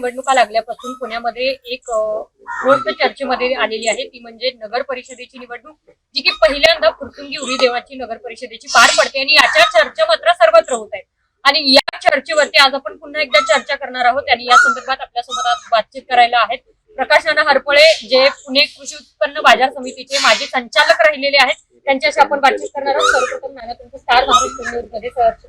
निवडणुका लागल्यापासून पुण्यामध्ये एक गोष्ट चर्चेमध्ये आलेली आहे. ती म्हणजे नगर परिषदेची निवडणूक जी की पहिल्यांदा फुरसुंगी उरी देवाची नगर परिषदेची पार पडते आणि याच्या चर्चा मात्र सर्वत्र होत आहेत आणि या चर्चेवरती आज आपण पुन्हा एकदा चर्चा करणार आहोत आणि या संदर्भात आपल्यासोबत आज बातचीत करायला आहेत प्रकाश नाना हरपळे जे पुणे कृषी उत्पन्न बाजार समितीचे माजी संचालक राहिलेले आहेत. त्यांच्याशी आपण बातचीत करणार आहोत. सर्वप्रथम नाना तुमचं स्टार महाराष्ट्र न्यूजमध्ये स्वागत.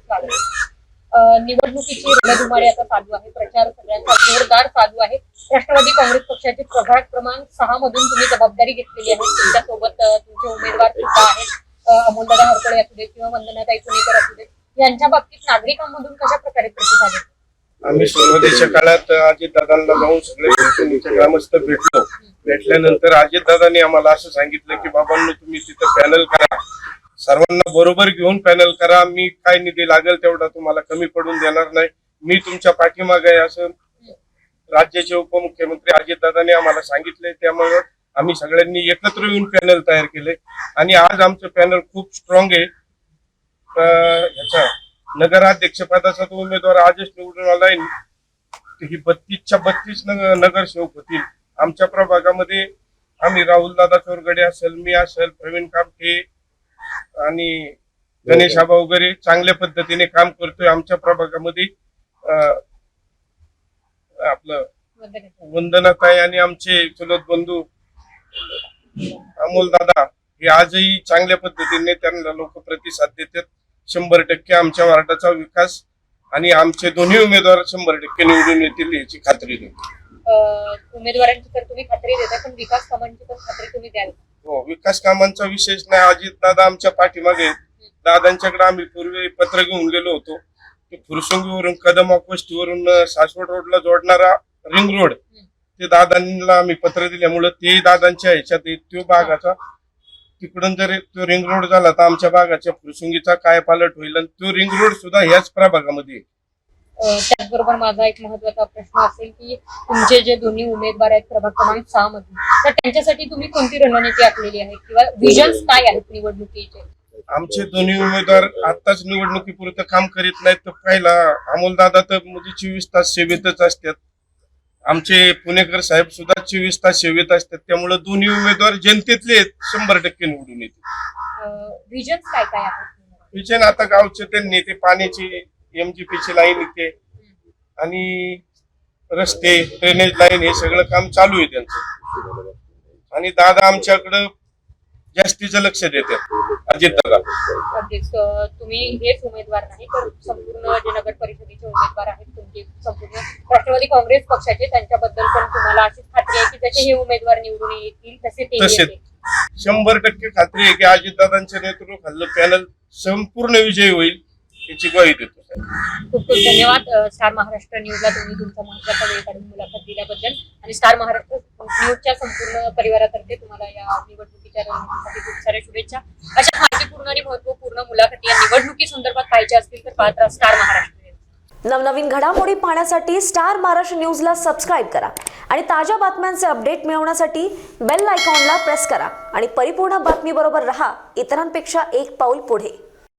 निवडणुकीची रणधुमाळी आता चालू आहे. प्रचार सगळ्यांचा जोरदार चालू आहे. राष्ट्रवादी काँग्रेस पक्षाचे प्रभाग क्रमांक सहा मधून तुम्ही जबाबदारी घेतलेली आहे. तुमच्यासोबत तुमचे उमेदवार सुद्धा आहेत. अमोलदादा हरपळे असू देत किंवा वंदनाताई पुणेकर असू देत. यांच्या बाबतीत नागरिकांमधून कशा प्रकारे प्रतिसाद येतो आम्ही सुरुवातीच्या काळात अजित दादांना जाऊन सगळे ग्रामस्थ भेटलो. भेटल्यानंतर अजित दादांनी आम्हाला असं सांगितलं की बाबांनो तुम्ही तिथं पॅनल करा. सर्वांना बरोबर घेऊन पॅनल करा. मी काय निधी लागेल तेवढा तुम्हाला कमी पडून देणार नाही. मी तुमच्या पाठीमागे आहे असं राज्याचे उपमुख्यमंत्री अजितदादांनी आम्हाला सांगितले. त्यामुळे आम्ही सगळ्यांनी एकत्र येऊन पॅनल तयार केले. आणि आज आमचं पॅनल खूप स्ट्रॉंग आहे. ह्याचा नगराध्यक्ष पदाचा तो उमेदवार आजच निवडून आलाय ही बत्तीसच्या बत्तीस नगरसेवक होतील. आमच्या प्रभागामध्ये आम्ही राहुल दादा चोरगडे असेल मी असेल प्रवीण कामठे आणि गणेश आबा वगैरे चांगल्या पद्धतीने काम करतोय आमच्या प्रभागामध्ये. आपलं वंदनाताई. आणि आमचे चुलत बंधू अमोल दादा हे आजही चांगल्या पद्धतीने त्यांना लोक प्रतिसाद देतात. शंभर टक्के आमच्या वार्डाचा विकास आणि आमचे दोन्ही उमेदवार शंभर टक्के निवडून येतील याची खात्री देतो. उमेदवारांची तर तुम्ही खात्री देता पण विकास कामांची पण खात्री तुम्ही द्याल. हो विकास कामांचा विशेष नाही. अजित दादा आमच्या पाठीमागे दादांच्याकडे आम्ही पूर्वी पत्र घेऊन गेलो होतो. फुरसुंगीवरून कदम वस्तीवरून सासवड रोडला जोडणारा रिंग रोड ते दादांना आम्ही पत्र दिल्यामुळं ते दादांच्या ह्याच्यात तो भागाचा तिकडून जर तो रिंग रोड झाला तर आमच्या भागाच्या फुरसुंगीचा काय पालट होईल? आणि तो रिंग रोड सुद्धा ह्याच प्रभागामध्ये त्याचबरोबर माझा एक महत्त्वाचा प्रश्न असेल की तुमचे जे दोन्ही उमेदवार आहेत प्रभाग क्रमांक सहा मधून तर त्यांच्यासाठी तुम्ही कोणती रणनीती आखलेली आहे किंवा विजन्स काय आहेत निवडणुकीचे? आमचे दोन्ही उमेदवार आताच निवडणुकीपुरतं काम करीत नाहीत तर पहिला अमोल दादा तर म्हणजे चोवीस तास सेवेतच असतात. आमचे पुणेकर साहेब सुद्धा चोवीस तास सेवेत असतात त्यामुळे दोन्ही उमेदवार जनतेतले आहेत, शंभर टक्के निवडून येतील. विजन्स काय काय विजयन आता गावचे त्यांनी ते पाण्याची एमजीपी ची लाईन येते आणि रस्ते ड्रेनेज लाईन हे सगळं काम चालू आहे त्यांचं. आणि दादा आमच्याकडं जास्तीचं लक्ष देतात. अजित दादा. तुम्ही हेच उमेदवार नाही तर संपूर्ण जे नगर परिषदेचे उमेदवार आहेत तुमचे. संपूर्ण राष्ट्रवादी काँग्रेस पक्षाचे त्यांच्याबद्दल पण तुम्हाला अशीच खात्री आहे की जसे हे उमेदवार निवडून येतील तसे ते. शंभर टक्के खात्री आहे की अजितदादांच्या नेतृत्वाखालील पॅनल संपूर्ण विजयी होईल. याची ग्वाही देतो साहेब. खूप खूप धन्यवाद. अं, स्टार महाराष्ट्र न्यूजला तुम्ही तुमचा महत्त्वाचा वेळ काढून मुलाखत दिल्याबद्दल. आणि स्टार महाराष्ट्र न्यूजच्या संपूर्ण परिवारातर्फे तुम्हाला या निवडणुकीच्या रणनीतीसाठी खूप साऱ्या शुभेच्छा. अशा माहितीपूर्ण आणि महत्त्वपूर्ण मुलाखती या निवडणुकी संदर्भात पाहिजे असतील तर पाहत राहा स्टार महाराष्ट्र न्यूज. नवनवीन घडामोडी पाहण्यासाठी स्टार महाराष्ट्र न्यूजला सबस्क्राईब करा आणि ताज्या बातम्यांचे अपडेट मिळवण्यासाठी बेल आयकॉनला प्रेस करा. आणि परिपूर्ण बातमीबरोबर रहा. इतरांपेक्षा एक पाऊल पुढे.